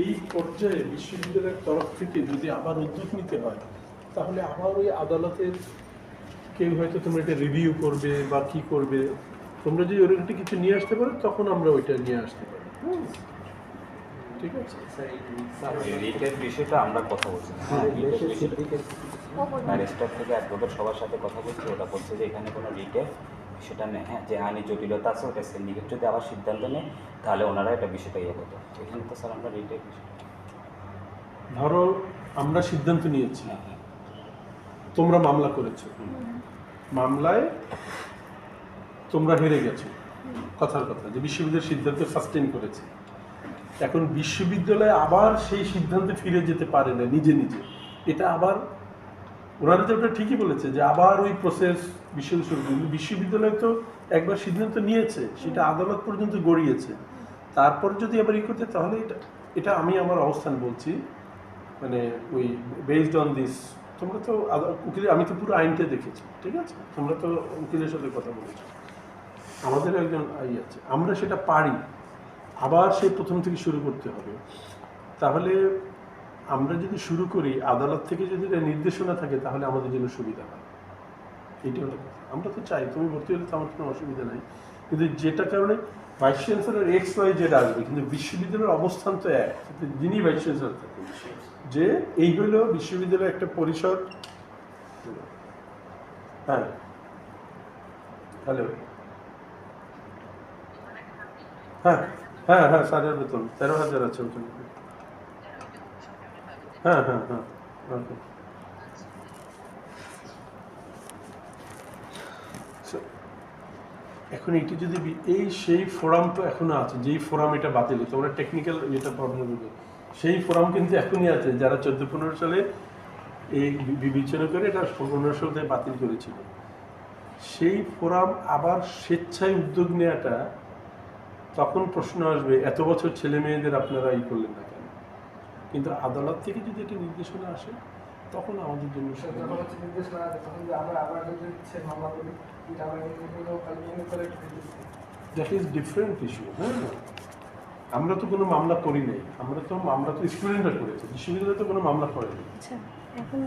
এই পর্যায়ে বিশ্ববিদ্যালয়ের তরফ থেকে যদি আবার উদ্যোগ নিতে হয় তাহলে আবার ওই আদালতের কেউ হয়তো তোমরা এটা রিভিউ করবে বা কি করবে। তোমরা যদি ওর একটা কিছু নিয়ে আসতে পারো তখন আমরা ওইটা নিয়ে আসতে পারি। ঠিক আছে? রিটের বিষয়টা আমরা কথা বলছি হ্যাঁ, থেকে অ্যাডভোকেট সবার সাথে কথা বলছি ওটা বলছে যে এখানে কোনো রিটের সেটা নেই হ্যাঁ? যে আইনি জটিলতা আছে ওটা সিন্ডিকেট যদি আবার সিদ্ধান্ত নেয় তাহলে ওনারা এটা বিষয়টা ইয়ে করতো এখানে তো স্যার আমরা বিষয় ধরো আমরা সিদ্ধান্ত নিয়েছি। হ্যাঁ হ্যাঁ। তোমরা মামলা করেছ। মামলায় তোমরা হেরে গেছো। কথার কথা যে বিশ্ববিদ্যালয়ের সিদ্ধান্ত সাস্টেন করেছে। এখন বিশ্ববিদ্যালয় আবার সেই সিদ্ধান্তে ফিরে যেতে পারে না নিজে নিজে। এটা আবার ওনারা তো ওটা ঠিকই বলেছে যে আবার ওই প্রসেস বিশ্ববিদ্যালয় বিশ্ববিদ্যালয় তো একবার সিদ্ধান্ত নিয়েছে, সেটা আদালত পর্যন্ত গড়িয়েছে। তারপর যদি আবার ই করতে, তাহলে এটা এটা আমি আমার অবস্থান বলছি। মানে ওই বেসড অন দিস তোমরা তো উকিল আমি তো পুরো আইনটা দেখেছি, ঠিক আছে? তোমরা তো উকিলের সাথে কথা বলেছ। আমাদের একজন আই আছে, আমরা সেটা পারি। আবার সেই প্রথম থেকে শুরু করতে হবে। তাহলে আমরা যদি শুরু করি, আদালত থেকে যদি এটা নির্দেশনা থাকে, তাহলে আমাদের জন্য সুবিধা হয়। এটি হলো আমরা তো চাই, তুমি ভর্তি হলে তো আমার কোনো অসুবিধা নাই। কিন্তু যেটা কারণে ভাইস চ্যান্সেলর এক্স ওয়াই যেটা আসবে, কিন্তু বিশ্ববিদ্যালয়ের অবস্থান তো এক যিনি ভাইস চ্যান্সেলর থাকেন, যে এই হলো বিশ্ববিদ্যালয়ের একটা পরিষদ হ্যাঁ। হ্যালো। হ্যাঁ হ্যাঁ হ্যাঁ সারের বেতন, তেরো হাজার আছে ওখানে। হ্যাঁ হ্যাঁ হ্যাঁ এখন এটি যদি এই সেই ফোরাম তো এখনও আছে, যেই ফোরাম এটা বাতিল তোমরা টেকনিক্যাল যেটা প্রবলেম সেই ফোরাম কিন্তু এখনই আছে, যারা চোদ্দ পনেরো সালে এই বিবেচনা করে এটা পনেরো সালে বাতিল করেছিল। সেই ফোরাম আবার স্বেচ্ছায় উদ্যোগ নেওয়াটা তখন প্রশ্ন আসবে, এত বছর ছেলে মেয়েদের আপনারা ই করলেন না কিন্তু আদালত থেকে যদি এটা নির্দেশনা আসে তখন আমাদের জন্য তখন আমরা আবার মামলা করি করে দ্যাট ইজ ডিফারেন্ট ইস্যু হ্যাঁ। আমরা তো কোনো মামলা করি নাই আমরা তো মামলা তো স্টুডেন্টরা করেছে বিশ্ববিদ্যালয় তো কোনো মামলা করেনি আচ্ছা এখন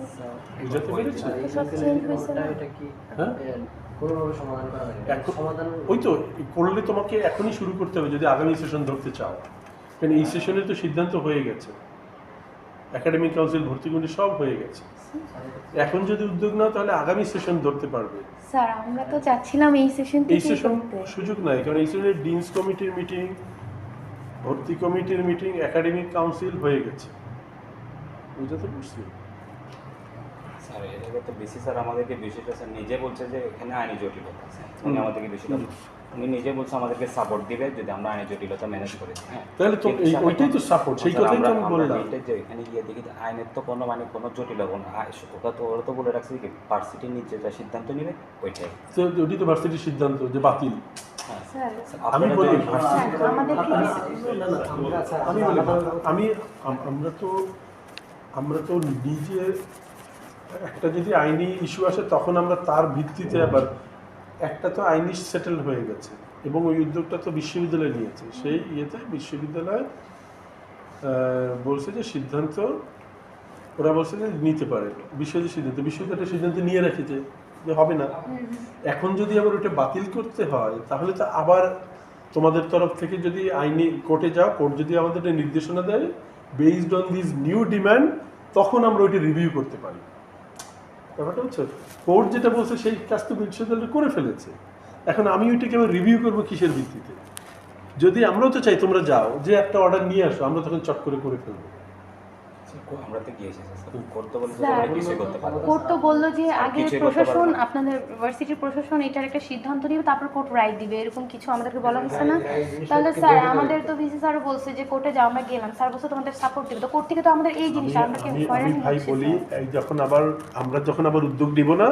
বুঝাতে পেরেছি সব চেঞ্জ হয়েছে না? এটা কি হ্যাঁ? কোনোভাবে সমাধান করা হয়নি? সমাধান ওই তো করলে তোমাকে এখনই শুরু করতে হবে যদি আগামী সেশন ধরতে চাও। কারণ এই সেশনে তো সিদ্ধান্ত হয়ে গেছে। একাডেমিক কাউন্সিল ভর্তি করে সব হয়ে গেছে। এখন যদি উদ্যোগ নাও তাহলে আগামী সেশন ধরতে পারবে। স্যার আমরা তো চাচ্ছিলাম এই সেশন এই সেশন সুযোগ নাই কারণ এই সেশনে ডিনস কমিটির মিটিং ভর্তি কমিটির মিটিং একাডেমিক কাউন্সিল হয়ে গেছে। বুঝতে পারছি? স্যার এর আগে তো বিসি স্যার আমাদেরকে বিষয়টা স্যার নিজে বলছে যে এখানে আইনি জটিলতা আছে। উনি। আমাদেরকে বিষয়টা উনি নিজে বলছে আমাদেরকে সাপোর্ট দিবে যদি আমরা আইনি জটিলতা ম্যানেজ করেছি হ্যাঁ। তাহলে তো ওইটাই তো support, সেই কথাই তো আমি বললাম। যে এখানে গিয়ে দেখি আইনের তো কোনো মানে কোনো জটিলতা কোনো ওটা তো ওরা তো বলে রাখছে কি ভার্সিটির নিচে যা সিদ্ধান্ত নেবে ওইটাই। তো ওটি তো ভার্সিটির সিদ্ধান্ত যে বাতিল। হ্যাঁ। আমি বলি ভার্সিটি আমি আমরা- আমি আমরা তো আমরা তো নিজে একটা যদি আইনি ইস্যু আসে তখন আমরা তার ভিত্তিতে আবার একটা তো আইনি সেটেল হয়ে গেছে এবং ওই উদ্যোগটা তো বিশ্ববিদ্যালয় নিয়েছে। সেই ইয়েতে বিশ্ববিদ্যালয় বলছে যে সিদ্ধান্ত ওরা বলছে যে নিতে পারে। বিশ্ববিদ্যালয় সিদ্ধান্ত বিশ্ববিদ্যালয় সিদ্ধান্ত নিয়ে রেখেছে যে হবে না। এখন যদি আবার ওটা বাতিল করতে হয় তাহলে তো আবার তোমাদের তরফ থেকে যদি আইনি কোর্টে যাও কোর্ট যদি আমাদের নির্দেশনা দেয় based on this new demand তখন আমরা ওইটা রিভিউ করতে পারি। ব্যাপারটা হচ্ছে কোর্ট যেটা বলছে সেই কাজ তো বিশ্ববিদ্যালয় করে ফেলেছে। এখন আমি ওইটাকে আমি রিভিউ করব কিসের ভিত্তিতে? যদি আমরাও তো চাই তোমরা যাও, যে একটা অর্ডার নিয়ে আসো, আমরা তখন চট করে করে ফেলব। আমরা তো গিয়েছি করতে পারবে বলল যে আগে প্রশাসন আপনাদের ইউনিভার্সিটির প্রশাসন এটার একটা সিদ্ধান্ত নিবে তারপর কোর্ট রায় দিবে এরকম কিছু আমাদেরকে বলা হয়েছে না। তাহলে স্যার আমাদের তো ভিসি স্যারও বলছে যে কোর্টে যাও আমরা গেলাম। স্যার বলছে তোমাদের সাপোর্ট দিবে। তো কোর্ট থেকে তো আমাদের এই আমি জিনিসটা আমরা ভাই বলি যখন আবার আমরা যখন আবার উদ্যোগ নিব না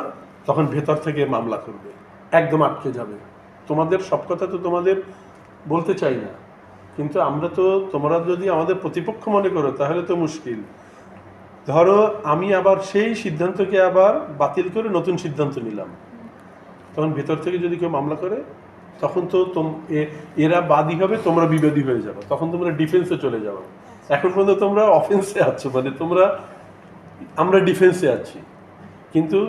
তখন ভেতর থেকে মামলা করবে। একদম আটকে যাবে। তোমাদের সব কথা তো তোমাদের বলতে চাই না। কিন্তু আমরা তো তোমরা যদি আমাদের প্রতিপক্ষ মনে করো, তাহলে তো মুশকিল। ধরো, আমি আবার সেই সিদ্ধান্তকে আবার বাতিল করে নতুন সিদ্ধান্ত নিলাম। তখন ভেতর থেকে যদি কেউ মামলা করে, তখন তো এরা বাদী হবে, তোমরা বিবাদী হয়ে যাবে। তখন তোমরা ডিফেন্সে চলে যাবে। এখন পর্যন্ত তোমরা অফেন্সে আছো মানে তোমরা, আমরা ডিফেন্সে আছি। কিন্তু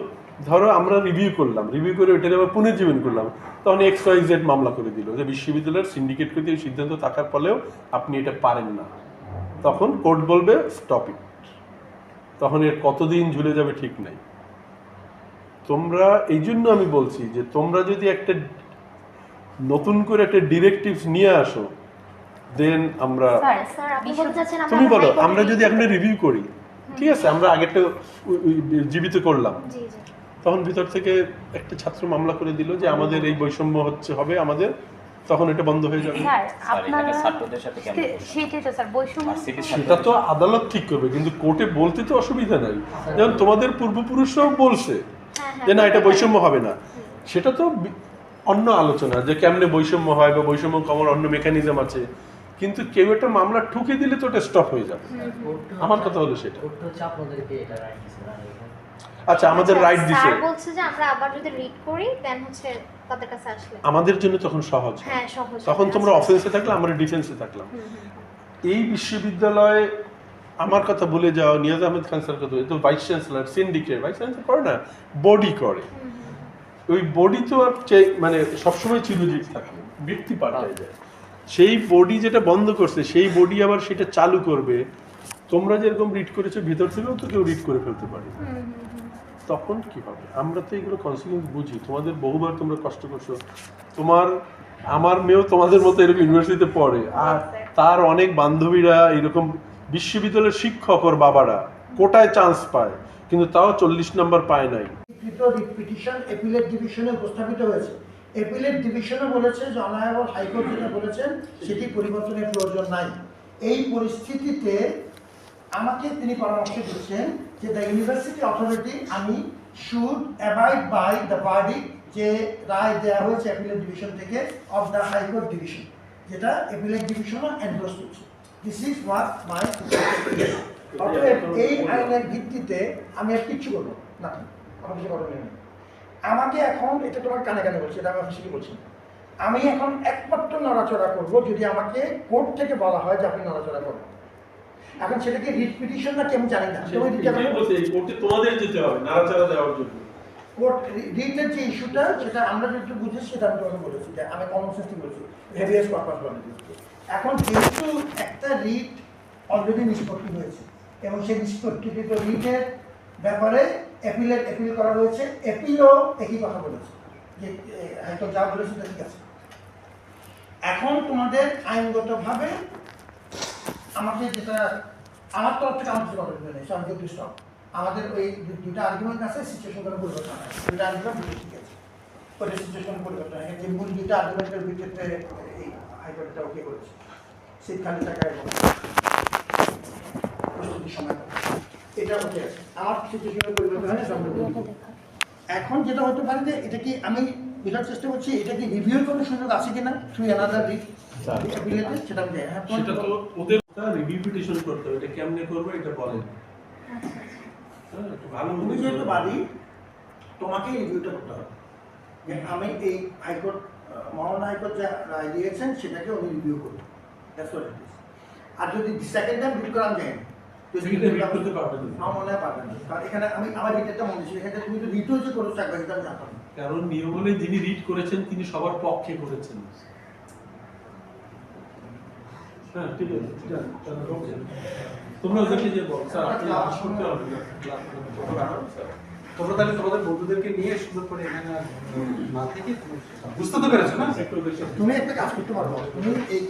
ধরো আমরা রিভিউ করলাম রিভিউ করে ওইটা আবার পুনর্জীবন করলাম তখন এক্স ওয়াই জেড মামলা করে দিল যে বিশ্ববিদ্যালয়ের সিন্ডিকেট করতে এই সিদ্ধান্ত থাকার ফলেও আপনি এটা পারেন না। তখন কোর্ট বলবে স্টপ ইট তখন এর কতদিন ঝুলে যাবে ঠিক নাই। তোমরা এই জন্য আমি বলছি যে তোমরা যদি একটা নতুন করে একটা ডিরেক্টিভস নিয়ে আসো দেন আমরা তুমি বলো আমরা যদি এখন রিভিউ করি ঠিক আছে? আমরা আগেরটা জীবিত করলাম। জি জি। তখন ভিতর থেকে একটা ছাত্র মামলা করে দিল যে আমাদের এই বৈষম্য হচ্ছে হবে আমাদের তখন এটা বন্ধ হয়ে যাবে। সেটা তো আদালত ঠিক করবে কিন্তু কোর্টে বলতে তো অসুবিধা নাই। যেমন তোমাদের পূর্বপুরুষরাও বলছে হ্যাঁ হ্যাঁ যে না এটা বৈষম্য হবে না। সেটা তো অন্য আলোচনা যে কেমনে বৈষম্য হয় বা বৈষম্য কমার অন্য মেকানিজম আছে। কিন্তু কেউ একটা মামলা ঠুকে দিলে তো ওটা স্টপ হয়ে যাবে। আমার কথা হলো সেটা। এখানে। আচ্ছা আমাদের আচ্ছা, রাইট দিছে। স্যার বলছে যে আমরা আবার যদি রিড করি দেন হচ্ছে তাদের কাছে আসলে। আমাদের জন্য তখন সহজ। হ্যাঁ সহজ। তখন তোমরা আচ্ছা, অফেন্সে থাকলে আমরা ডিফেন্সে থাকলাম। এই বিশ্ববিদ্যালয়ে আমার কথা বলে যাও নিয়াজ আহমেদ খান স্যার কথা তো vice chancellor syndicate vice chancellor করে না বডি করে। ওই বডি তো আর মানে সবসময় চিরজীব থাকে ব্যক্তি পাল্টায় যায়। সেই বডি যেটা বন্ধ করছে সেই বডি আবার সেটা চালু করবে। তোমরা যেরকম রিড করেছ ভিতর থেকেও তো কেউ রিড করে ফেলতে পারে। তখন কি হবে? আমরা তো এগুলো কনসিকুয়েন্স বুঝি। তোমাদের বহুবার তোমরা কষ্ট করছ। তোমার, আমার মেয়েও তোমাদের মতো এরকম ইউনিভার্সিটিতে পড়ে। আর তার অনেক বান্ধবীরা এরকম বিশ্ববিদ্যালয়ের শিক্ষক ওর বাবারা। কোটায় চান্স পায়, কিন্তু তাও চল্লিশ নাম্বার পায় নাই। এপিলেট ডিভিশনে উপস্থাপিত হয়েছে। এপিলেট ডিভিশনে বলেছে অনারেবল হাইকোর্ট যেটা বলেছেন, সেটি পরিবর্তনের প্রয়োজন নাই। এই পরিস্থিতিতে আমাকে তিনি পরামর্শ দিচ্ছেন যে দ্য ইউনিভার্সিটি অথরিটি, আমি শুড অ্যাবাইড বাই দ্য বার্ডি যে রায় দেওয়া হয়েছে অ্যাপিলেট ডিভিশন থেকে of the high court division, যেটা অ্যাপিলেট ডিভিশনও এন্ডোর্স করছে। দিস ইজ ওয়াট মাই এই আইনের ভিত্তিতে আমি আর কিচ্ছু করব না। আমার কিছু করণীয় নেই। আমাকে এখন, এটা তোমার কানে কানে বলছি, এটা আমি অফিসিয়ালি বলছি। আমি এখন একমাত্র নড়াচড়া করব যদি আমাকে কোর্ট থেকে বলা হয় যে আপনি নড়াচড়া করবেন। এখন সেটাকে রিট পিটিশন না কি আমি জানি না তোমাদের যেতে হবে নাড়াচাড়া দেওয়ার জন্য। কোর্ট রিটের যে ইস্যুটা সেটা আমরা যেটা বুঝেছি সেটা আমি তোমাকে বলেছি যে আমি কমন সেন্সটি বলছি হেভিয়াস পারপাস বলে এখন যেহেতু একটা রিট অলরেডি নিষ্পত্তি হয়েছে এবং সেই নিষ্পত্তিকৃত রিটের ব্যাপারে অ্যাপিলের অ্যাপিল করা হয়েছে অ্যাপিলও একই কথা বলেছে যে হয়তো যা বলেছে তা ঠিক আছে। এখন তোমাদের আইনগতভাবে আমাকে যেটা আমার তরফ থেকে আমার কিছু কথা বলে নেই আমি যথেষ্ট। আমাদের ওই দুটা আর্গুমেন্ট আছে সিচুয়েশন কোনো পরিবর্তন হয়। দুটা আর্গুমেন্ট দুটো ঠিক আছে। সিচুয়েশন পরিবর্তন হয়। যে মূল দুটা আর্গুমেন্টের ভিত্তিতে এই হাইকোর্টটা ওকে করেছে। থাকা এবং প্রস্তুতির সময় এটা ওকে আছে। আমার সিচুয়েশনের পরিবর্তন হয় না এখন যেটা হতে পারে যে এটা কি আমি বোঝার চেষ্টা করছি এটা কি রিভিউ করার সুযোগ আছে কিনা? থ্রু অ্যানাদার রিট সেটা আমি হ্যাঁ ওদের রিভিউ পিটিশন করতে হবে এটা কেমনে করবে এটা বলেন। হ্যাঁ, ভালো তুমি যেহেতু বাদী তোমাকেই রিভিউটা করতে হবে। যে আমি এই হাইকোর্ট মহামান্য হাইকোর্ট যা রায় দিয়েছেন সেটাকে উনি রিভিউ is. আর যদি সেকেন্ড টাইম রিভিউ করা যায় কারণ নিয়ম হলে যিনি রিড করেছেন তিনি সবার পক্ষে করেছেন। হ্যাঁ ঠিক আছে। তোমরা ওদেরকে যে বল স্যার আপনি ক্লাস হবে। তোমরা তাহলে তোমাদের বন্ধুদেরকে নিয়ে সুন্দর করে এখানে না থেকে বুঝতে তো পেরেছ না তুমি একটা কাজ করতে পারব তুমি এই